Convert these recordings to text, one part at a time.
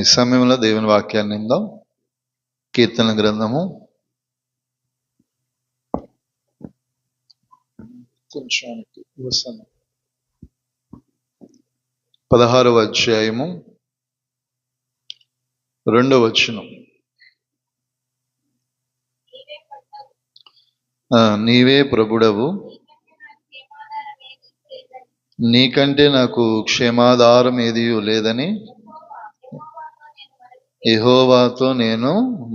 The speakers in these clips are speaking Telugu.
ఈ సమయంలో దేవుని వాక్యాన్ని నిందాం కీర్తన గ్రంథము. కొంచెం వస్తాను పదహారవ అధ్యాయము. రెండవ వచనం. ఆ, నీవే ప్రభుడవు. నీకంటే నాకు క్షేమాధారం ఏది లేదని యెహోవాతో నేను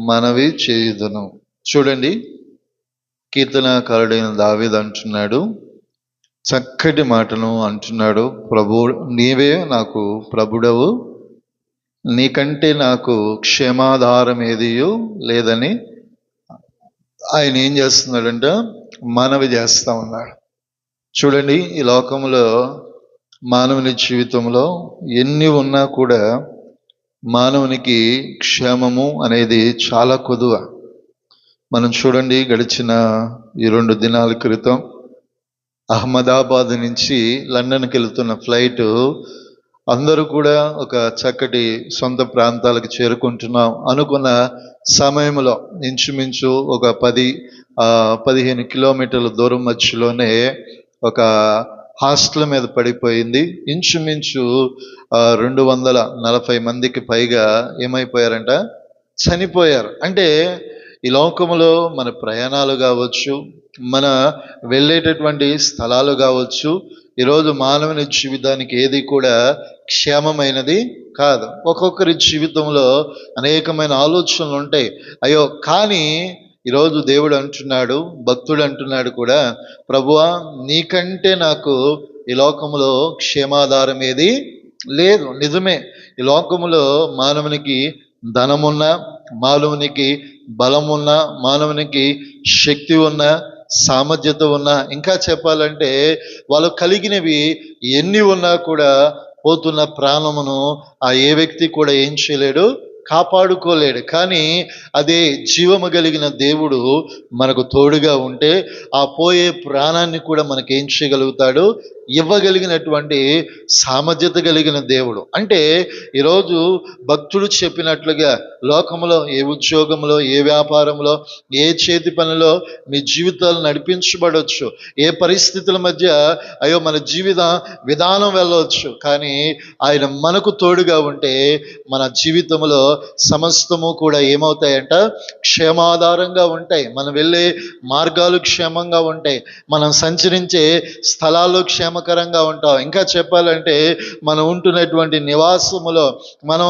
మనవి చేయుదును. చూడండి కీర్తనకారుడైన దావీద్ అంటున్నాడు చక్కటి మాటను అంటున్నాడు ప్రభు నీవే నాకు ప్రభుడవు నీకంటే నాకు క్షేమాధారం ఏదియో లేదని ఆయన ఏం చేస్తున్నాడంట? మనవి చేస్తా ఉన్నాడు. చూడండి ఈ లోకంలో మానవుని జీవితంలో ఎన్ని ఉన్నా కూడా మానవునికి క్షేమము అనేది చాలా కొదువ. మనం చూడండి గడిచిన ఈ రెండు దినాల క్రితం అహ్మదాబాద్ నుంచి లండన్కి వెళ్తున్న ఫ్లైట్ అందరూ కూడా ఒక చక్కటి సొంత ప్రాంతాలకు చేరుకుంటున్నాం అనుకున్న సమయంలో ఇంచుమించు ఒక పది పదిహేను కిలోమీటర్ల దూరం మధ్యలోనే ఒక హాస్టల్ మీద పడిపోయింది. ఇంచుమించు రెండు వందల నలభై మందికి పైగా ఏమైపోయారంట? చనిపోయారు. అంటే ఈ లోకములో మన ప్రయాణాలు కావచ్చు మన వెళ్ళేటటువంటి స్థలాలు కావచ్చు ఈరోజు మానవుని జీవితానికి ఏది కూడా క్షేమమైనది కాదు. ఒక్కొక్కరి జీవితంలో అనేకమైన ఆలోచనలు ఉంటాయి. అయ్యో కానీ ఈరోజు దేవుడు అంటున్నాడు భక్తుడు అంటున్నాడు కూడా ప్రభువా నీకంటే నాకు ఈ లోకములో క్షేమాధారం ఏది లేదు. నిజమే ఈ లోకములో మానవునికి ధనమున్న మానవునికి బలమున్న మానవునికి శక్తి ఉన్న సామర్థ్యత ఉన్నా ఇంకా చెప్పాలంటే వాళ్ళు కలిగినవి ఎన్ని ఉన్నా కూడా పోతున్న ప్రాణమును ఆ ఏ వ్యక్తి కూడా ఏం చేయలేడు? కాపాడుకోలేడు. కానీ అదే జీవము కలిగిన దేవుడు మనకు తోడుగా ఉంటే ఆ పోయే ప్రాణాన్ని కూడా మనకేం ఏం చేయగలుగుతాడు? ఇవ్వగలిగినటువంటి సామర్థ్యత కలిగిన దేవుడు. అంటే ఈరోజు భక్తుడు చెప్పినట్లుగా లోకంలో ఏ ఉద్యోగంలో ఏ వ్యాపారంలో ఏ చేతి పనిలో మీ జీవితాలు నడిపించబడవచ్చు ఏ పరిస్థితుల మధ్య అయ్యో మన జీవిత విధానం వెళ్ళవచ్చు కానీ ఆయన మనకు తోడుగా ఉంటే మన జీవితంలో సమస్తము కూడా ఏమవుతాయంట? క్షేమాధారంగా ఉంటాయి. మనం వెళ్ళే మార్గాలు క్షేమంగా ఉంటాయి. మనం సంచరించే స్థలాలు క్షేమకరంగా ఉంటాం. ఇంకా చెప్పాలంటే మనం ఉంటున్నటువంటి నివాసములో మనం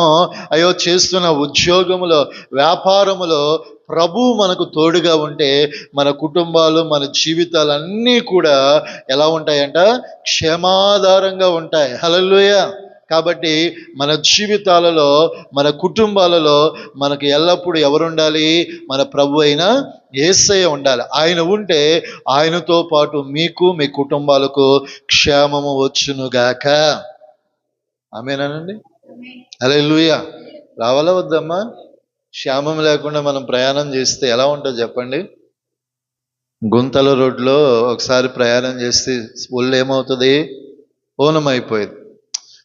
అయ్యో చేస్తున్న ఉద్యోగములో వ్యాపారములో ప్రభు మనకు తోడుగా ఉంటే మన కుటుంబాలు మన జీవితాలు అన్నీ కూడా ఎలా ఉంటాయంట? క్షేమాధారంగా ఉంటాయి. హలలుయ కాబట్టి మన జీవితాలలో మన కుటుంబాలలో మనకు ఎల్లప్పుడూ ఎవరు ఉండాలి మన ప్రభు అయిన ఏసయ్య ఉండాలి. ఆయన ఉంటే ఆయనతో పాటు మీకు మీ కుటుంబాలకు క్షేమము వచ్చునుగాక అరే అలా రావాలా వద్దమ్మా? క్షేమం లేకుండా మనం ప్రయాణం చేస్తే ఎలా ఉంటుంది చెప్పండి? గుంతల రోడ్లో ఒకసారి ప్రయాణం చేస్తే ఒళ్ళు ఏమవుతుంది? ఓనం అయిపోయింది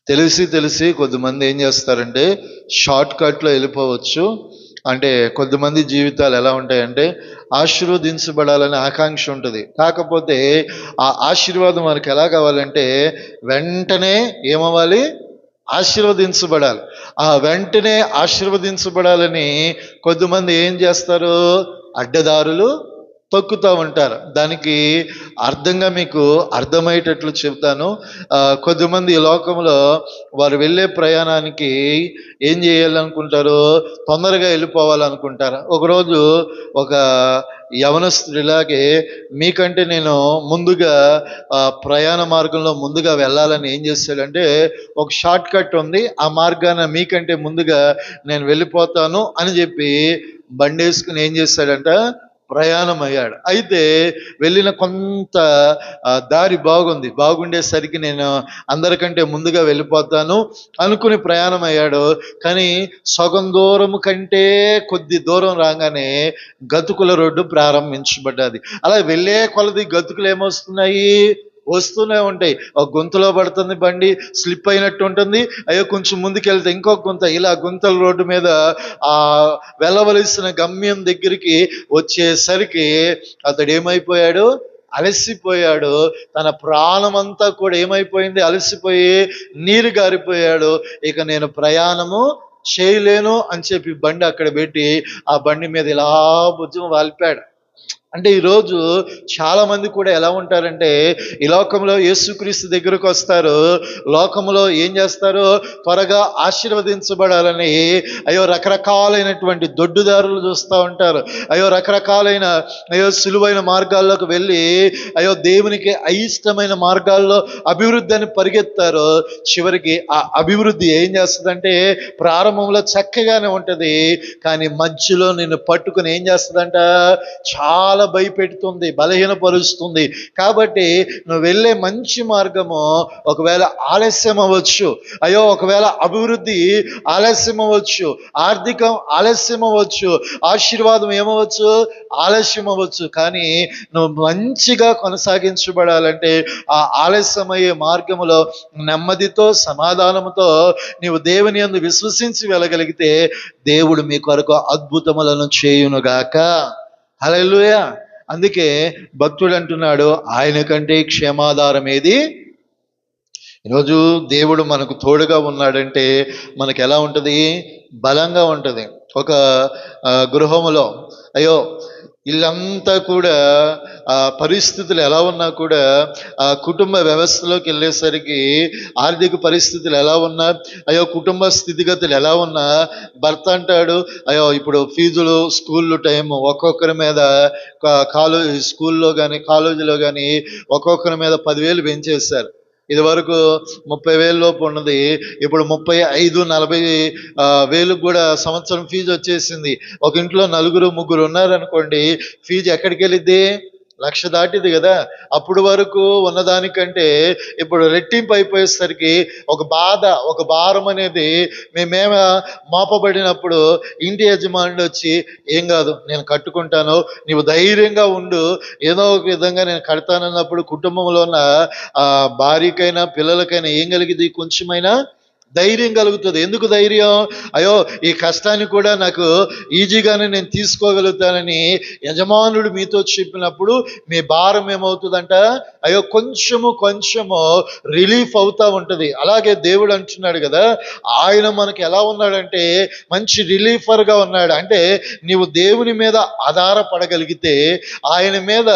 తెలిసి తెలిసి కొద్దిమంది ఏం చేస్తారంటే షార్ట్ కట్లో వెళ్ళిపోవచ్చు. అంటే కొద్దిమంది జీవితాలు ఎలా ఉంటాయంటే ఆశీర్వదించబడాలనే ఆకాంక్ష ఉంటుంది. కాకపోతే ఆ ఆశీర్వాదం మనకు ఎలా కావాలంటే వెంటనే ఏమవ్వాలి? ఆశీర్వదించబడాలి. ఆ వెంటనే ఆశీర్వదించబడాలని కొద్దిమంది ఏం చేస్తారు? అడ్డదారులు తొక్కుతూ ఉంటారు. దానికి అర్థంగా మీకు అర్థమయ్యేటట్లు చెబుతాను. కొద్దిమంది ఈ లోకంలో వారు వెళ్ళే ప్రయాణానికి ఏం చేయాలనుకుంటారు తొందరగా వెళ్ళిపోవాలనుకుంటారు. ఒకరోజు ఒక యవనస్తుడిలాగే మీకంటే నేను ముందుగా ప్రయాణ మార్గంలో ముందుగా వెళ్ళాలని ఏం చేశాడంటే ఒక షార్ట్ కట్ ఉంది. ఆ మార్గాన మీకంటే ముందుగా నేను వెళ్ళిపోతాను అని చెప్పి బండి వేసుకుని ఏం చేస్తాడంట ప్రయాణం అయ్యాడు అయితే వెళ్ళిన కొంత దారి బాగుంది. బాగుండేసరికి నేను అందరికంటే ముందుగా వెళ్ళిపోతాను అనుకుని ప్రయాణం అయ్యాడు కానీ సగం దూరం కంటే కొద్ది దూరం రాగానే గతుకుల రోడ్డు ప్రారంభించబడ్డది. అలా వెళ్ళే కొలది గతుకులు ఏమొస్తున్నాయి? వస్తూనే ఉంటాయి. ఒక గుంతలో పడుతుంది బండి స్లిప్ అయినట్టు ఉంటుంది. అయ్యో కొంచెం ముందుకెళ్తే ఇంకొక గుంత. ఇలా గుంతల రోడ్డు మీద ఆ వెళ్ళవలసిన గమ్యం దగ్గరికి వచ్చేసరికి అతడు ఏమైపోయాడు అలసిపోయాడు. తన ప్రాణమంతా కూడా ఏమైపోయింది? అలసిపోయి నీరు గారిపోయాడు. ఇక నేను ప్రయాణము చేయలేను అని చెప్పి బండి అక్కడ పెట్టి ఆ బండి మీద ఇలా భుజం వాలిపాడు. అంటే ఈరోజు చాలా మంది కూడా ఎలా ఉంటారంటే ఈ లోకంలో యేసుక్రీస్తు దగ్గరకు వస్తారు. లోకంలో ఏం చేస్తారు? త్వరగా ఆశీర్వదించబడాలని అయ్యో రకరకాలైనటువంటి దొడ్డుదారులు చూస్తూ ఉంటారు. అయ్యో రకరకాలైన అయ్యో సులువైన మార్గాల్లోకి వెళ్ళి అయ్యో దేవునికి అయిష్టమైన మార్గాల్లో అభివృద్ధి అని పరిగెత్తారు. చివరికి ఆ అభివృద్ధి ఏం చేస్తుందంటే ప్రారంభంలో చక్కగానే ఉంటుంది. కానీ మధ్యలో నిన్ను పట్టుకుని ఏం చేస్తుందంట? చాలా భయపెడుతుంది బలహీనపరుస్తుంది. కాబట్టి నువ్వు వెళ్ళే మంచి మార్గము ఒకవేళ ఆలస్యం అవ్వచ్చు. అయ్యో ఒకవేళ అభివృద్ధి ఆలస్యం అవ్వచ్చు ఆర్థికం ఆలస్యం అవ్వచ్చు ఆశీర్వాదం ఏమవచ్చు ఆలస్యం అవ్వచ్చు. కానీ నువ్వు మంచిగా కొనసాగించబడాలంటే ఆ ఆలస్యమయ్యే మార్గములో నెమ్మదితో సమాధానముతో నీవు దేవుని యందు విశ్వసించి వెళ్ళగలిగితే దేవుడు మీ కొరకు అద్భుతములను చేయునుగాక. హల్లెలూయ. అందుకే భక్తుడు అంటున్నాడు ఆయన కంటే క్షేమాధారం ఏది? ఈరోజు దేవుడు మనకు తోడుగా ఉన్నాడంటే మనకు ఎలా ఉంటుంది? బలంగా ఉంటుంది. ఒక గృహములో అయ్యో ఇల్లంతా కూడా ఆ పరిస్థితులు ఎలా ఉన్నా కూడా ఆ కుటుంబ వ్యవస్థలోకి వెళ్ళేసరికి ఆర్థిక పరిస్థితులు ఎలా ఉన్నా అయ్యో కుటుంబ స్థితిగతులు ఎలా ఉన్నా భర్త అంటాడు అయ్యో ఇప్పుడు ఫీజులు స్కూళ్ళు టైం ఒక్కొక్కరి మీద కాలేజ్ స్కూల్లో కానీ కాలేజీలో కానీ ఒక్కొక్కరి మీద పదివేలు పెంచేశారు. ఇది వరకు ముప్పై వేల లోపు ఉన్నది. ఇప్పుడు ముప్పై ఐదు నలభై ఆ, వేలకు కూడా సంవత్సరం ఫీజు వచ్చేసింది. ఒక ఇంట్లో నలుగురు ముగ్గురు ఉన్నారనుకోండి ఫీజు ఎక్కడికి వెళ్ళిద్ది లక్ష దాటిది కదా. అప్పుడు వరకు ఉన్నదానికంటే ఇప్పుడు రెట్టింపు అయిపోయేసరికి ఒక బాధ ఒక భారం అనేది మేమేమ మోపబడినప్పుడు ఇంటి యజమానులు వచ్చి ఏం కాదు నేను కట్టుకుంటాను నీవు ధైర్యంగా ఉండు ఏదో ఒక విధంగా నేను కడతానన్నప్పుడు కుటుంబంలో ఉన్న ఆ భార్యకైనా పిల్లలకైనా ఏం కలిగింది కొంచెమైనా ధైర్యం కలుగుతుంది. ఎందుకు ధైర్యం? అయ్యో ఈ కష్టాన్ని కూడా నాకు ఈజీగానే నేను తీసుకోగలుగుతానని యజమానుడు మీతో చెప్పినప్పుడు మీ భారం ఏమవుతుందంట? అయ్యో కొంచెము కొంచెము రిలీఫ్ అవుతా ఉంటుంది. అలాగే దేవుడు అంటున్నాడు కదా ఆయన మనకి ఎలా ఉన్నాడంటే మంచి రిలీఫర్గా ఉన్నాడు. అంటే నీవు దేవుని మీద ఆధారపడగలిగితే ఆయన మీద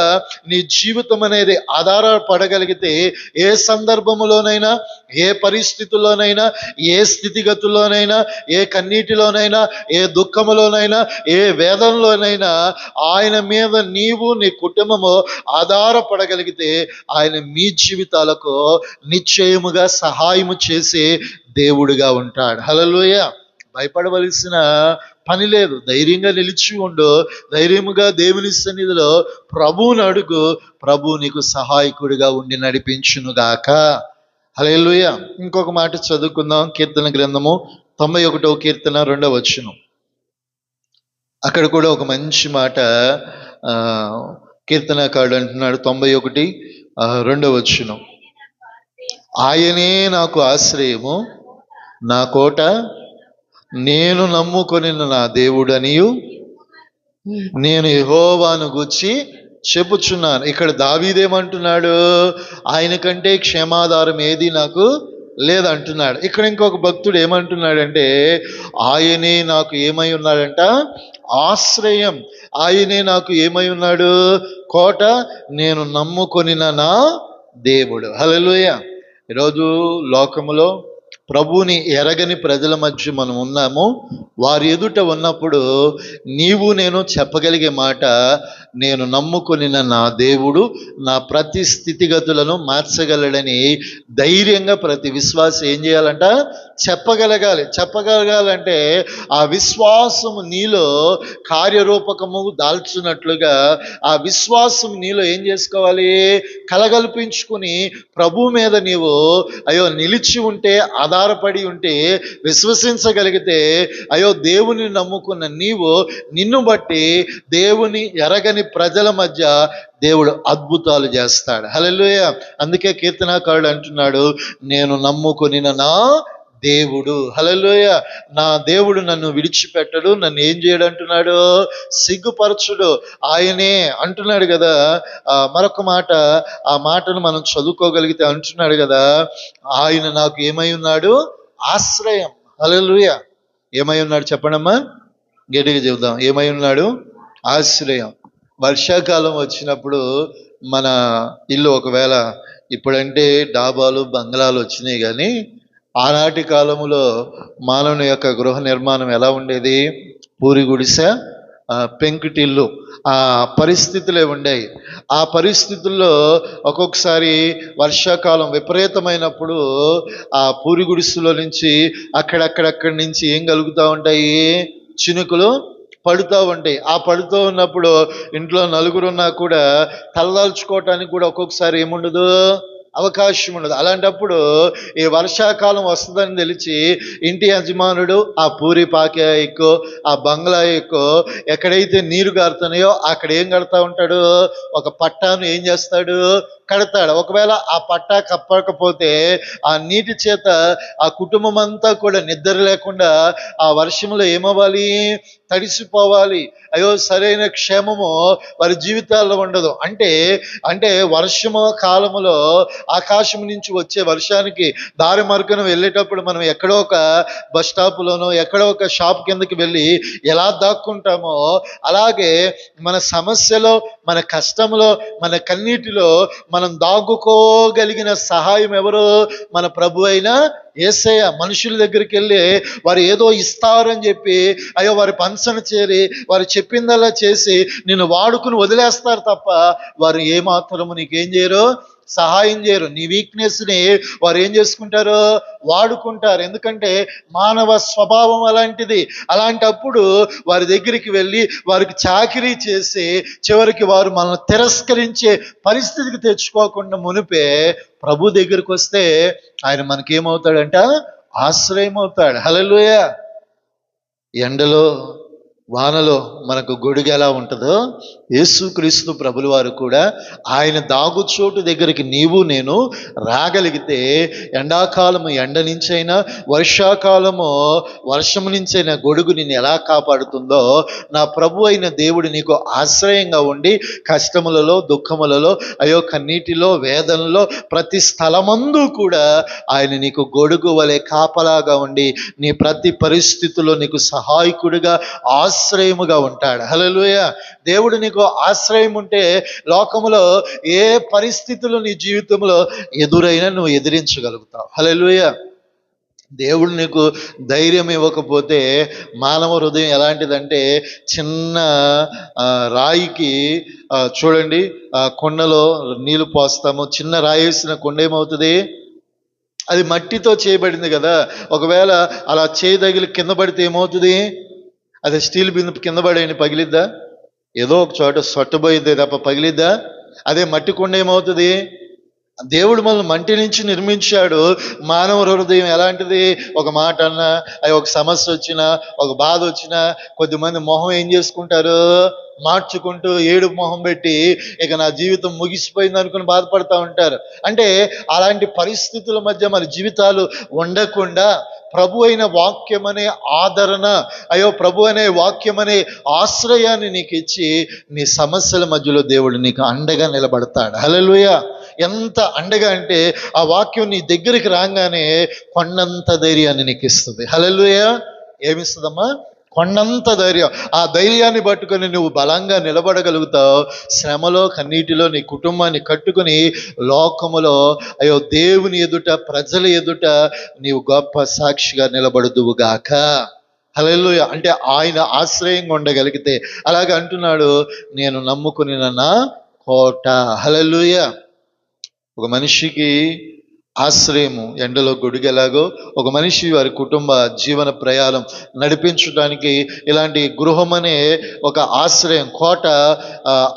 నీ జీవితం అనేది ఆధారపడగలిగితే ఏ సందర్భములోనైనా ఏ పరిస్థితుల్లోనైనా ఏ స్థితిగతుల్లోనైనా ఏ కన్నీటిలోనైనా ఏ దుఃఖములోనైనా ఏ వేదంలోనైనా ఆయన మీద నీవు నీ కుటుంబము ఆధారపడగలిగితే ఆయన మీ జీవితాలకు నిశ్చయముగా సహాయము చేసే దేవుడిగా ఉంటాడు. హలలోయ భయపడవలసిన పని లేదు. ధైర్యంగా నిలిచి ఉండు. ధైర్యముగా దేవుని సన్నిధిలో ప్రభువుని అడుగు. ప్రభు నీకు సహాయకుడిగా ఉండి నడిపించునుగాక. హలేలుయ ఇంకొక మాట చదువుకుందాం. కీర్తన గ్రంథము తొంభై ఒకటో కీర్తన రెండవ వచ్చును అక్కడ కూడా ఒక మంచి మాట ఆ, కీర్తనకారుడు అంటున్నాడు. తొంభై ఒకటి రెండవ వచ్చును ఆయనే నాకు ఆశ్రయము నా కోట నేను నమ్ముకొని నా దేవుడనియు నేను యహోవాను గుచ్చి చెప్పుచున్నాను. ఇక్కడ దావీదేమంటున్నాడు ఆయన కంటే క్షేమాధారం ఏది నాకు లేదంటున్నాడు. ఇక్కడ ఇంకొక భక్తుడు ఏమంటున్నాడంటే ఆయనే నాకు ఏమై ఉన్నాడంట? ఆశ్రయం. ఆయనే నాకు ఏమై ఉన్నాడు? కోట. నేను నమ్ముకొనిన నా దేవుడు. హలలుయ ఈరోజు లోకములో ప్రభువుని ఎరగని ప్రజల మధ్య మనం ఉన్నాము. వారి ఎదుట ఉన్నప్పుడు నీవు నేను చెప్పగలిగే మాట నేను నమ్ముకొనిన నా దేవుడు నా ప్రతి స్థితిగతులను మార్చగలడని ధైర్యంగా ప్రతి విశ్వాసం ఏం చేయాలంట? చెప్పగలగాలి. చెప్పగలగాలంటే ఆ విశ్వాసము నీలో కార్యరూపకము దాల్చున్నట్లుగా ఆ విశ్వాసం నీలో ఏం చేసుకోవాలి? కలగల్పించుకుని ప్రభు మీద నీవు అయ్యో నిలిచి ఉంటే అదా ఆధారపడి ఉంటే విశ్వసించగలిగితే అయ్యో దేవుని నమ్ముకున్న నీవు నిన్ను బట్టి దేవుని ఎరగని ప్రజల మధ్య దేవుడు అద్భుతాలు చేస్తాడు. హల్లెలూయా. అందుకే కీర్తనాకారుడు అంటున్నాడు నేను నమ్ముకుని నా దేవుడు. హలలోయ నా దేవుడు నన్ను విడిచిపెట్టడు నన్ను ఏం చేయడు అంటున్నాడు? సిగ్గుపరచుడు. ఆయనే అంటున్నాడు కదా. మరొక మాట ఆ మాటను మనం చదువుకోగలిగితే అంటున్నాడు కదా. ఆయన నాకు ఏమై ఉన్నాడు? ఆశ్రయం. హలలుయ ఏమై ఉన్నాడు చెప్పండమ్మా? గట్టిగా చెబుదాం. ఏమై ఉన్నాడు? ఆశ్రయం. వర్షాకాలం వచ్చినప్పుడు మన ఇల్లు ఒకవేళ ఇప్పుడంటే డాబాలు బంగ్లాలు వచ్చినాయి కానీ ఆనాటి కాలంలో మానవుని యొక్క గృహ నిర్మాణం ఎలా ఉండేది? పూరి గుడిసె పెంకుటిల్లు ఆ పరిస్థితులే ఉండేవి ఆ పరిస్థితుల్లో ఒక్కొక్కసారి వర్షాకాలం విపరీతమైనప్పుడు ఆ పూరి గుడిసెలో నుంచి అక్కడక్కడక్కడి నుంచి ఏం కలుగుతూ ఉంటాయి? చినుకులు పడుతూ ఉంటాయి. ఆ పడుతూ ఉన్నప్పుడు ఇంట్లో నలుగురున్నా కూడా తలదాల్చుకోవటానికి కూడా ఒక్కొక్కసారి ఏముండదు? అవకాశం ఉండదు. అలాంటప్పుడు ఈ వర్షాకాలం వస్తుందని తెలిసి ఇంటి యజమానుడు ఆ పూరి పాకే ఎక్కువ ఆ బంగ్లా ఎక్కువ ఎక్కడైతే నీరు గారుతున్నాయో అక్కడ ఏం కడతా ఉంటాడు? ఒక పట్టాను ఏం చేస్తాడు? కడతాడు. ఒకవేళ ఆ పట్టా కప్పకపోతే ఆ నీటి చేత ఆ కుటుంబం అంతా కూడా నిద్ర లేకుండా ఆ వర్షంలో ఏమవ్వాలి? తడిసిపోవాలి. అయ్యో సరైన క్షేమము వారి జీవితాల్లో ఉండదు. అంటే అంటే వర్షము కాలములో ఆకాశం నుంచి వచ్చే వర్షానికి దారి మార్గం వెళ్ళేటప్పుడు మనం ఎక్కడో ఒక బస్ స్టాప్లోనో ఎక్కడో ఒక షాప్ కిందకి వెళ్ళి ఎలా దాక్కుంటామో అలాగే మన సమస్యలో మన కష్టంలో మన కన్నీటిలో మన మనం దాగుకోగలిగిన సహాయం ఎవరు? మన ప్రభు అయిన ఏసయ్య మనుషుల దగ్గరికి వెళ్ళి వారు ఏదో ఇస్తారని చెప్పి అయ్యో వారి పంచన చేరి వారు చెప్పిందలా చేసి నిన్ను వాడుకుని వదిలేస్తారు తప్ప వారు ఏమాత్రము నీకేం చేయరు? సహాయం చేయరు. నీ వీక్నెస్ని వారు ఏం చేసుకుంటారు? వాడుకుంటారు. ఎందుకంటే మానవ స్వభావం అలాంటిది. అలాంటప్పుడు వారి దగ్గరికి వెళ్ళి వారికి చాకిరీ చేసి చివరికి వారు మనల్ని తిరస్కరించే పరిస్థితికి తెచ్చుకోకుండా మునిపే ప్రభు దగ్గరికి వస్తే ఆయన మనకేమవుతాడంట? ఆశ్రయం అవుతాడు హలలుయ ఎండలో వానలో మనకు గొడుగు ఎలా ఉంటుందో యేసుక్రీస్తు ప్రభుల వారు కూడా ఆయన దాగుచోటు దగ్గరికి నీవు నేను రాగలిగితే ఎండాకాలము ఎండ నుంచైనా వర్షాకాలము వర్షం నుంచైనా గొడుగు నిన్ను ఎలా కాపాడుతుందో నా ప్రభు అయిన దేవుడు నీకు ఆశ్రయంగా ఉండి కష్టములలో దుఃఖములలో అయ్యో కన్నీటిలో వేదనలో ప్రతి స్థలమందు కూడా ఆయన నీకు గొడుగు వలె కాపలాగా ఉండి నీ ప్రతి పరిస్థితిలో నీకు సహాయకుడిగా ఆశ్రయముగా ఉంటాడు. హల్లెలూయ. దేవుడు నీకు ఆశ్రయం ఉంటే లోకములో ఏ పరిస్థితులు నీ జీవితంలో ఎదురైనా నువ్వు ఎదిరించగలుగుతావు. హల్లెలూయ. దేవుడు నీకు ధైర్యం ఇవ్వకపోతే మానవ హృదయం ఎలాంటిదంటే చిన్న రాయికి చూడండి కొండలో నీళ్ళు పోస్తాము. చిన్న రాయి వేసిన కొండ ఏమవుతుంది? అది మట్టితో చేయబడింది కదా. ఒకవేళ అలా చేయదగిలి కింద పడితే ఏమవుతుంది? అది స్టీల్ బిందు కింద పడేయండి పగిలిద్దా? ఏదో ఒక చోట సొట్టబోయిద్దే తప్ప పగిలిద్దా? అదే మట్టి కొండ ఏమవుతుంది? దేవుడు మనల్ని మంటి నుంచి నిర్మించాడు. మానవ హృదయం ఎలాంటిది? ఒక మాట అన్నా అది ఒక సమస్య వచ్చినా ఒక బాధ వచ్చినా కొద్దిమంది మొహం ఏం చేసుకుంటారు? మార్చుకుంటూ ఏడు మొహం పెట్టి ఇక నా జీవితం ముగిసిపోయింది అనుకుని బాధపడతా ఉంటారు. అంటే అలాంటి పరిస్థితుల మధ్య మన జీవితాలు ఉండకుండా ప్రభు అయిన వాక్యం అనే ఆదరణ అయ్యో ప్రభు అనే వాక్యం అనే ఆశ్రయాన్ని నీకు ఇచ్చి నీ సమస్యల మధ్యలో దేవుడు నీకు అండగా నిలబడతాడు. హలలుయ ఎంత అండగా అంటే ఆ వాక్యం నీ దగ్గరికి రాగానే కొండంత ధైర్యాన్ని నీకు ఇస్తుంది హలలుయ ఏమిస్తుందమ్మా? కొండంత ధైర్యం. ఆ ధైర్యాన్ని పట్టుకొని నువ్వు బలంగా నిలబడగలుగుతావు. శ్రమలో కన్నీటిలో నీ కుటుంబాన్ని కట్టుకుని లోకములో అయ్యో దేవుని ఎదుట ప్రజల ఎదుట నీవు గొప్ప సాక్షిగా నిలబడదువుగాక హలో అంటే ఆయన ఆశ్రయంగా ఉండగలిగితే. అలాగే అంటున్నాడు నేను నమ్ముకుని నా కోట. హల్లెలూయా. ఒక మనిషికి ఆశ్రయము ఎండలో గొడుగెలాగో ఒక మనిషి వారి కుటుంబ జీవన ప్రయాణం నడిపించడానికి ఇలాంటి గృహం అనే ఒక ఆశ్రయం కోట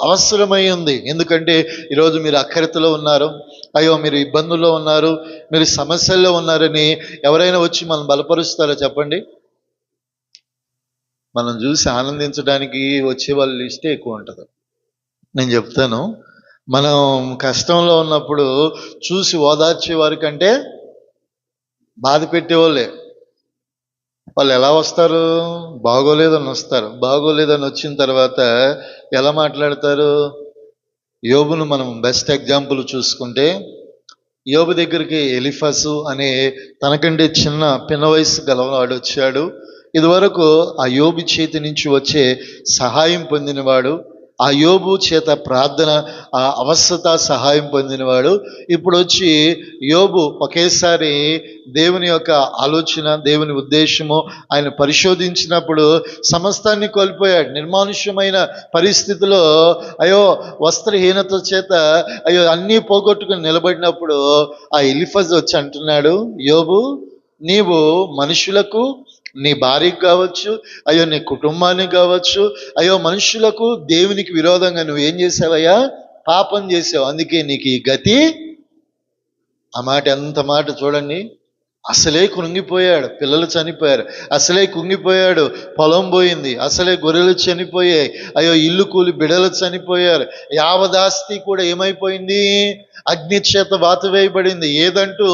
అవసరమై ఉంది. ఎందుకంటే ఈరోజు మీరు అక్కరితలో ఉన్నారు. అయ్యో మీరు ఇబ్బందుల్లో ఉన్నారు. మీరు సమస్యల్లో ఉన్నారని ఎవరైనా వచ్చి మనం బలపరుస్తారో చెప్పండి? మనం చూసి ఆనందించడానికి వచ్చే వాళ్ళ లిస్టే ఎక్కువ ఉంటుంది. నేను చెప్తాను. మనం కష్టంలో ఉన్నప్పుడు చూసి ఓదార్చే వారి కంటే బాధ పెట్టేవాళ్ళే. వాళ్ళు ఎలా వస్తారు? బాగోలేదని వస్తారు. బాగోలేదని వచ్చిన తర్వాత ఎలా మాట్లాడతారు? యోబును మనం బెస్ట్ ఎగ్జాంపుల్ చూసుకుంటే యోబు దగ్గరికి ఎలిఫసు అనే తనకంటే చిన్న పిన్న వయసు గలవాడు వచ్చాడు. ఇదివరకు ఆ యోబు చేతి నుంచి వచ్చే సహాయం పొందినవాడు ఆ యోబు చేత ప్రార్థన ఆ అవస్థత సహాయం పొందినవాడు. ఇప్పుడు వచ్చి యోబు ఒకేసారి దేవుని యొక్క ఆలోచన దేవుని ఉద్దేశము ఆయన పరిశోధించినప్పుడు సమస్తాన్ని కోల్పోయాడు. నిర్మానుష్యమైన పరిస్థితిలో అయ్యో వస్త్రహీనత చేత అయ్యో అన్నీ పోగొట్టుకుని నిలబడినప్పుడు ఆ ఎలిఫజ్ వచ్చి అంటున్నాడు యోబు నీవు మనుషులకు నీ భార్యకు కావచ్చు అయ్యో నీ కుటుంబానికి కావచ్చు అయ్యో మనుషులకు దేవునికి విరోధంగా నువ్వు ఏం చేసావయ్యా? పాపం చేసావు. అందుకే నీకు ఈ గతి. ఆ మాట ఎంత మాట చూడండి. అసలే కృంగిపోయాడు పిల్లలు చనిపోయారు. అసలే కుంగిపోయాడు పొలం పోయింది. అసలే గొర్రెలు చనిపోయాయి. అయ్యో ఇల్లు కూలి బిడలు చనిపోయారు. యావదాస్తి కూడా ఏమైపోయింది? అగ్ని చేత వాతవేయబడింది ఏదంటూ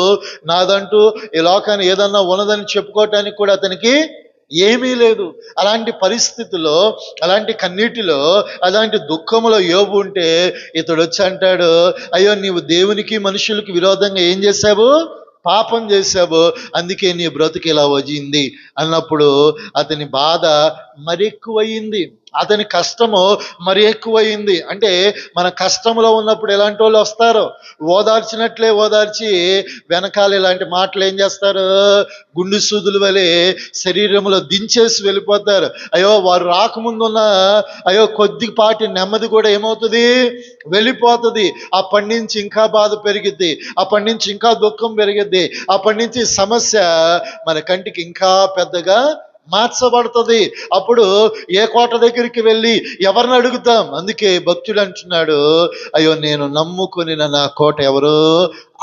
నాదంటూ ఈ లోకాన్ని ఏదన్నా ఉన్నదని చెప్పుకోవటానికి కూడా అతనికి ఏమీ లేదు. అలాంటి పరిస్థితిలో అలాంటి కన్నీటిలో అలాంటి దుఃఖములో యోబు ఉంటే ఇతడు వచ్చి అంటాడు అయ్యో నీవు దేవునికి మనుషులకి విరోధంగా ఏం చేశావు? పాపం చేశావు అందుకే నీ బ్రతుకు ఇలా వచ్చింది అన్నప్పుడు అతని బాధ మరి ఎక్కువయింది అతని కష్టము మరి ఎక్కువయింది అంటే మన కష్టంలో ఉన్నప్పుడు ఎలాంటి వాళ్ళు వస్తారు? ఓదార్చినట్లే ఓదార్చి వెనకాల ఇలాంటి మాటలు ఏం చేస్తారు? గుండు సూదులు వలె శరీరంలో దించేసి వెళ్ళిపోతారు. అయ్యో వారు రాకముందున్న అయ్యో కొద్దిపాటి నెమ్మది కూడా ఏమవుతుంది? వెళ్ళిపోతుంది. అప్పటి నుంచి ఇంకా బాధ పెరిగిద్ది. అప్పటి నుంచి ఇంకా దుఃఖం పెరిగిద్ది. అప్పటి నుంచి సమస్య మన కంటికి ఇంకా పెద్దగా మార్చబడుతుంది. అప్పుడు ఏ కోట దగ్గరికి వెళ్ళి ఎవరిని అడుగుతాం? అందుకే భక్తుడు అంటున్నాడు అయ్యో నేను నమ్ముకుని నా కోట ఎవరు?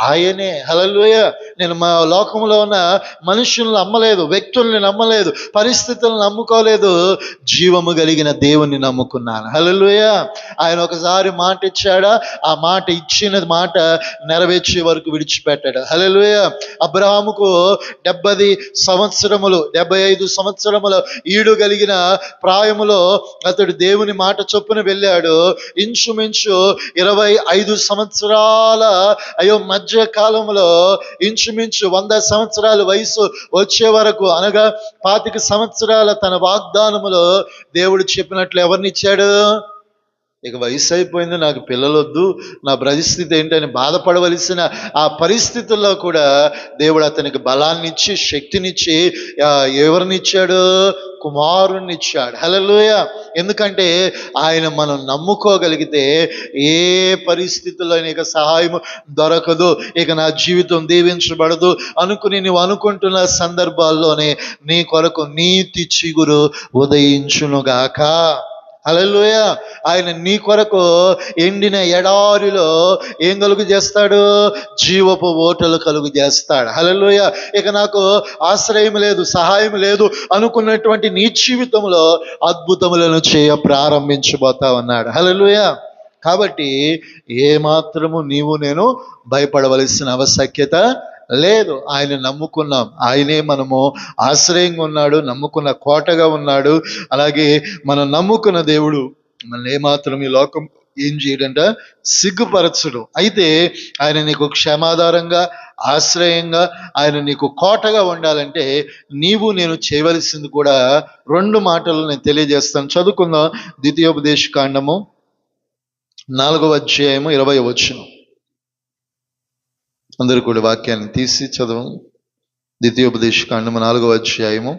ఆయనే. హలలుయ నేను మా లోకంలో ఉన్న మనుషుల్ని నమ్మలేదు వ్యక్తుల్ని నమ్మలేదు పరిస్థితులను నమ్ముకోలేదు. జీవము కలిగిన దేవుణ్ణి నమ్ముకున్నాను. హలలుయ ఆయన ఒకసారి మాట ఇచ్చాడా? ఆ మాట ఇచ్చిన మాట నెరవేర్చే వరకు విడిచిపెట్టాడు. హలలుయ అబ్రహాముకు డెబ్బది సంవత్సరములు డెబ్బై ఐదు సంవత్సరములు ఈడు కలిగిన ప్రాయములో అతడు దేవుని మాట చొప్పున వెళ్ళాడు. ఇంచుమించు ఇరవై ఐదు సంవత్సరాల అయ్యో మధ్య కాలంలో ఇంచుమించు వంద సంవత్సరాల వయసు వచ్చే వరకు అనగా పాతిక సంవత్సరాల తన వాగ్దానములో దేవుడు చెప్పినట్లు ఎవరినిచ్చాడు ఇక వయసు అయిపోయింది నాకు పిల్లలొద్దు నా పరిస్థితి ఏంటని బాధపడవలసిన ఆ పరిస్థితుల్లో కూడా దేవుడు అతనికి బలాన్ని ఇచ్చి శక్తినిచ్చి ఎవరినిచ్చాడు? కుమారుణ్ణి హలలోయ ఎందుకంటే ఆయన మనం నమ్ముకోగలిగితే ఏ పరిస్థితుల్లో ఇక సహాయం దొరకదు ఇక నా జీవితం దీవించబడదు అనుకుని నువ్వు అనుకుంటున్న సందర్భాల్లోనే నీ కొరకు నీతి చిగురు ఉదయించునుగాక. అలలోయ ఆయన నీ కొరకు ఎండిన ఎడారిలో ఏం కలుగు చేస్తాడు? జీవపు ఓటలు కలుగు చేస్తాడు. హలలోయ ఇక నాకు ఆశ్రయం లేదు సహాయం లేదు అనుకున్నటువంటి నీ జీవితంలో అద్భుతములను చేయ ప్రారంభించబోతా ఉన్నాడు. హలలోయ కాబట్టి ఏ మాత్రము నీవు నేను భయపడవలసిన ఆవశ్యకత లేదు ఆయన నమ్ముకున్నాం. ఆయనే మనము ఆశ్రయంగా ఉన్నాడు నమ్ముకున్న కోటగా ఉన్నాడు. అలాగే మనం నమ్ముకున్న దేవుడు మనల్ని ఏమాత్రం ఈ లోకం ఏం చేయడంట? సిగ్గుపరచడు. అయితే ఆయన నీకు క్షమాధారంగా ఆశ్రయంగా ఆయన నీకు కోటగా ఉండాలంటే నీవు నేను చేయవలసింది కూడా రెండు మాటలు నేను తెలియజేస్తాను. చదువుకుందాం. ద్వితీయోపదేశ కాండము నాలుగవ అధ్యాయము ఇరవై వచ్చును అందరూ కూడా వాక్యాన్ని తీసి చదవం ద్వితీయోపదేశ కాండము నాలుగవ అధ్యాయము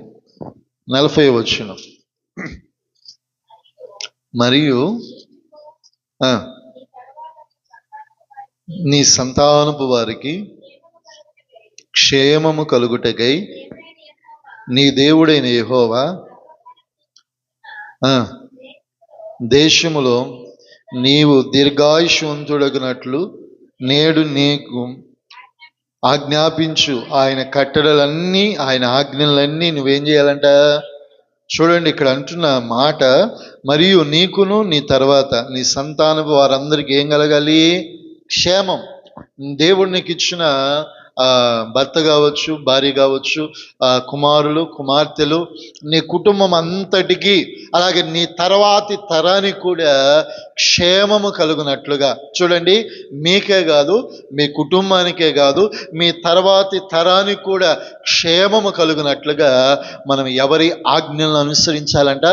నలభై వచ్చిన మరియు ఆ, నీ సంతానపు వారికి క్షేమము కలుగుటకై నీ దేవుడైన యహోవా ఆ, దేశములో నీవు దీర్ఘాయుషవంతుడగినట్లు నేడు నీకు ఆజ్ఞాపించు. ఆయన కట్టడలన్నీ ఆయన ఆజ్ఞలన్నీ నువ్వేం చేయాలంట? చూడండి ఇక్కడ అంటున్న మాట మరియు నీకును నీ తర్వాత నీ సంతానపు వారందరికీ ఏం కలగాలి? క్షేమం. దేవుడు నీకు ఇచ్చిన భర్త కావచ్చు భార్య కావచ్చు కుమారులు కుమార్తెలు నీ కుటుంబం అంతటికి అలాగే నీ తర్వాతి తరానికి కూడా క్షేమము కలుగునట్లుగా. చూడండి మీకే కాదు మీ కుటుంబానికే కాదు మీ తర్వాతి తరానికి కూడా క్షేమము కలుగునట్లుగా మనం ఎవరి ఆజ్ఞలను అనుసరించాలంట?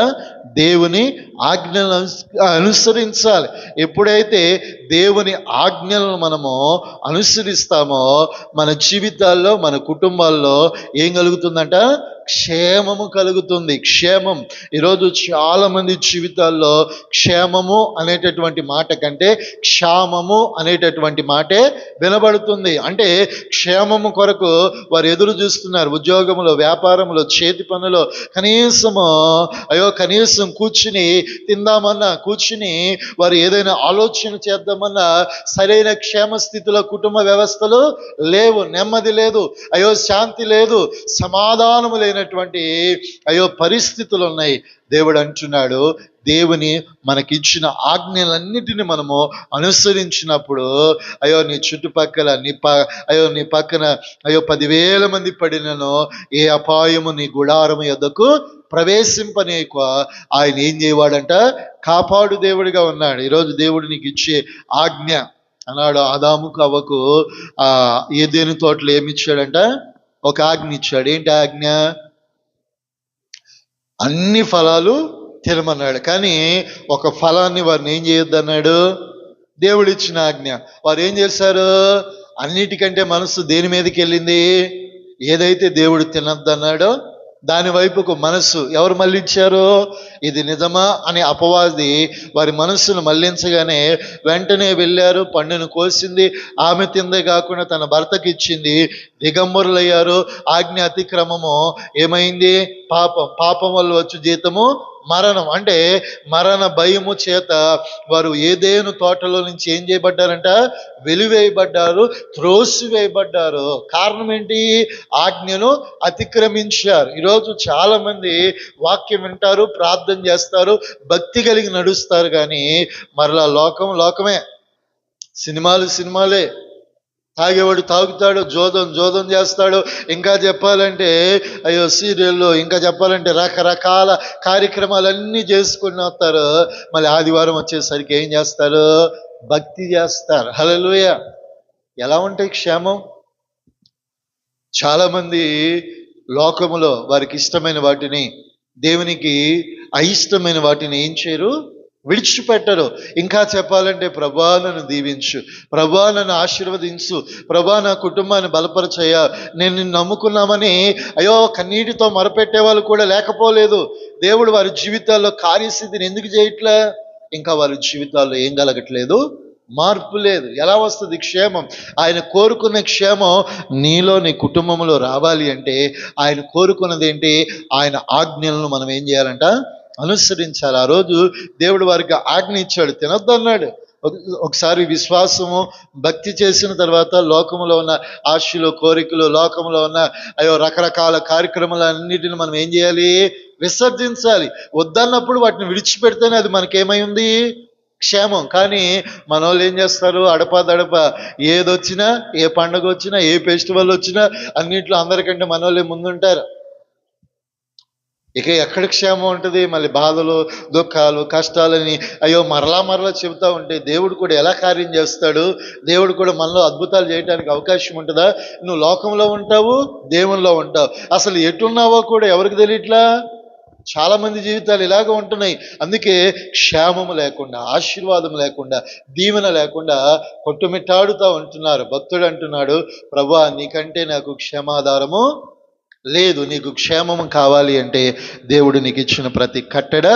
దేవుని ఆజ్ఞలను అనుసరించాలి. ఎప్పుడైతే దేవుని ఆజ్ఞలను మనము అనుసరిస్తామో మన జీవితాల్లో మన కుటుంబాల్లో ఏం కలుగుతుందంట? క్షేమము కలుగుతుంది. క్షేమం. ఈరోజు చాలా మంది జీవితాల్లో క్షేమము అనేటటువంటి మాట కంటే క్షామము అనేటటువంటి మాటే వినబడుతుంది. అంటే క్షేమము కొరకు వారు ఎదురు చూస్తున్నారు. ఉద్యోగంలో వ్యాపారంలో చేతి పనులో. కనీసము అయ్యో కనీసం కూర్చుని తిందామన్నా కూర్చుని వారు ఏదైనా ఆలోచన చేద్దామన్నా సరైన క్షేమ స్థితిలో కుటుంబ వ్యవస్థలు లేవు. నెమ్మది లేదు. అయ్యో శాంతి లేదు. సమాధానము లేదు లేనటువంటి అయ్యో పరిస్థితులు ఉన్నాయి. దేవుడు అంటున్నాడు దేవుని మనకిచ్చిన ఆజ్ఞలన్నిటిని మనము అనుసరించినప్పుడు అయ్యో నీ చుట్టుపక్కల నీ ప అయ్యో నీ పక్కన అయ్యో పదివేల మంది పడినను ఏ అపాయము నీ గుడారము యొద్దకు ప్రవేశింపనేక ఆయన ఏం చేయవాడంట? కాపాడు దేవుడిగా ఉన్నాడు. ఈరోజు దేవుడు నీకు ఇచ్చే ఆజ్ఞ అన్నాడు ఆదాముకు అవ్వకు ఆ ఏదేని తోటలు ఏమిచ్చాడంట ఒక ఆజ్ఞ ఇచ్చాడు. ఏంటి ఆజ్ఞ? అన్ని ఫలాలు తినమన్నాడు కానీ ఒక ఫలాన్ని వారిని ఏం చేయొద్దు అన్నాడు? దేవుడు ఇచ్చిన ఆజ్ఞ. వారు ఏం చేశారు? అన్నిటికంటే మనసు దేని మీదకి వెళ్ళింది? ఏదైతే దేవుడు తినద్దన్నాడో దాని వైపుకు మనస్సు ఎవరు మళ్ళించారు? ఇది నిజమా అనే అపవాది వారి మనస్సును మళ్ళించగానే వెంటనే వెళ్ళారు పండును కోసింది. ఆమె తిందే కాకుండా తన భర్తకి ఇచ్చింది దిగంబరులయ్యారు. ఆజ్ఞ అతిక్రమము ఏమైంది? పాపం పాపం వల్ల వచ్చి జీతము మరణం. అంటే మరణ భయము చేత వారు ఏదేను తోటలో నుంచి ఏం చేయబడ్డారంట? వెలివేయబడ్డారు త్రోసివేయబడ్డారు. కారణం ఏంటి? ఆజ్ఞను అతిక్రమించారు. ఈరోజు చాలా మంది వాక్యం వింటారు ప్రార్థన చేస్తారు భక్తి కలిగి నడుస్తారు కానీ మరలా లోకం లోకమే. సినిమాలు సినిమాలే. తాగేవాడు తాగుతాడు జోదం జోదం చేస్తాడు. ఇంకా చెప్పాలంటే అయ్యో సీరియల్లో ఇంకా చెప్పాలంటే రకరకాల కార్యక్రమాలన్నీ చేసుకుని వస్తారు. మళ్ళీ ఆదివారం వచ్చేసరికి ఏం చేస్తారు? భక్తి చేస్తారు. హల్లెలూయా. ఎలా ఉంటాయి క్షేమం? చాలామంది లోకములో వారికి ఇష్టమైన వాటిని దేవునికి అయిష్టమైన వాటిని ఏం చేయరు? విడిచిపెట్టరు. ఇంకా చెప్పాలంటే ప్రభా నన్ను దీవించు ప్రభా నన్ను ఆశీర్వదించు ప్రభా నా కుటుంబాన్ని బలపరచయ్యా. నేను నిన్ను నమ్ముకున్నామని అయ్యో కన్నీటితో మొరపెట్టే వాళ్ళు కూడా లేకపోలేదు. దేవుడు వారి జీవితాల్లో కార్యస్థితిని ఎందుకు చేయట్లే? ఇంకా వారి జీవితాల్లో ఏం కలగట్లేదు? మార్పు లేదు. ఎలా వస్తుంది క్షేమం? ఆయన కోరుకున్న క్షేమం నీలో నీ కుటుంబంలో రావాలి అంటే ఆయన కోరుకున్నది ఏంటి? ఆయన ఆజ్ఞలను మనం ఏం చేయాలంట? అనుసరించాలి. ఆ రోజు దేవుడు వారికి ఆజ్ఞ ఇచ్చాడు. తినొద్దన్నాడు అన్నాడు. ఒకసారి విశ్వాసము భక్తి చేసిన తర్వాత లోకములో ఉన్న ఆశలు కోరికలు లోకంలో ఉన్న అయ్యో రకరకాల కార్యక్రమాలన్నిటిని మనం ఏం చేయాలి? విసర్జించాలి. వద్దన్నప్పుడు వాటిని విడిచిపెడితేనే అది మనకేమై ఉంది? క్షేమం. కానీ మన వాళ్ళు ఏం చేస్తారు? అడపా దడప. ఏదొచ్చినా ఏ పండగ వచ్చినా ఏ ఫెస్టివల్ వచ్చినా అన్నిట్లో అందరికంటే మన వాళ్ళే ముందుంటారు. ఇక ఎక్కడ క్షేమం ఉంటుంది? మళ్ళీ బాధలు దుఃఖాలు కష్టాలని అయ్యో మరలా మరలా చెబుతూ ఉంటే దేవుడు కూడా ఎలా కార్యం చేస్తాడు? దేవుడు కూడా మనలో అద్భుతాలు చేయడానికి అవకాశం ఉంటుందా? నువ్వు లోకంలో ఉంటావు దేవునిలో ఉంటావు. అసలు ఎటున్నావో కూడా ఎవరికి తెలియట్లా? చాలామంది జీవితాలు ఇలాగ ఉంటున్నాయి. అందుకే క్షేమము లేకుండా ఆశీర్వాదం లేకుండా దీవెన లేకుండా కొట్టుమిట్టాడుతూ ఉంటున్నారు. భక్తుడు అంటున్నాడు ప్రభా నీకంటే నాకు క్షేమాధారము లేదు నీకు క్షేమం కావాలి అంటే దేవుడు నీకు ఇచ్చిన ప్రతి కట్టడ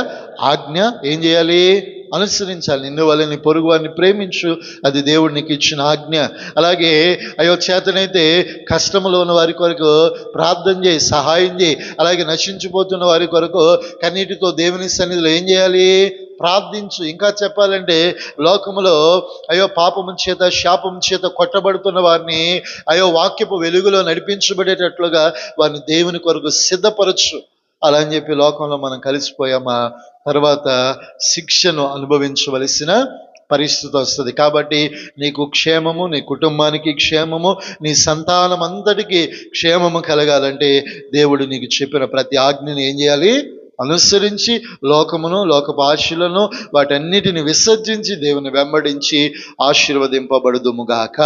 ఆజ్ఞ ఏం చేయాలి? అనుసరించాలి. నిన్ను వాళ్ళని నీ పొరుగు వారిని ప్రేమించు. అది దేవుడు నీకు ఇచ్చిన ఆజ్ఞ. అలాగే అయ్యో చేతనైతే కష్టంలో ఉన్న వారి కొరకు ప్రార్థన చేయి సహాయం చేయి. అలాగే నశించిపోతున్న వారి కొరకు కన్నీటితో దేవుని సన్నిధిలో ఏం చేయాలి? ప్రార్థించు. ఇంకా చెప్పాలంటే లోకములో అయ్యో పాపము చేత శాపం చేత కొట్టబడుతున్న వారిని అయ్యో వాక్యపు వెలుగులో నడిపించబడేటట్లుగా వారిని దేవుని కొరకు సిద్ధపరచు. అలా అని చెప్పి లోకంలో మనం కలిసిపోయామా? తర్వాత శిక్షను అనుభవించవలసిన పరిస్థితి వస్తుంది. కాబట్టి నీకు క్షేమము నీ కుటుంబానికి క్షేమము నీ సంతానం అంతటికి క్షేమము కలగాలంటే దేవుడు నీకు చెప్పిన ప్రతి ఆజ్ఞని ఏం చేయాలి? అనుసరించి లోకమును లోక భాషలను వాటన్నిటిని విసర్జించి దేవుని వెంబడించి ఆశీర్వదింపబడుదుముగాక.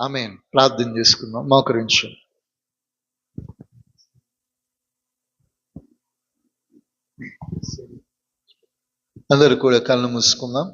ఆమె ప్రార్థన చేసుకుందాం. మోకరించు. అందరు కూడా కళ్ళు మూసుకుందాం.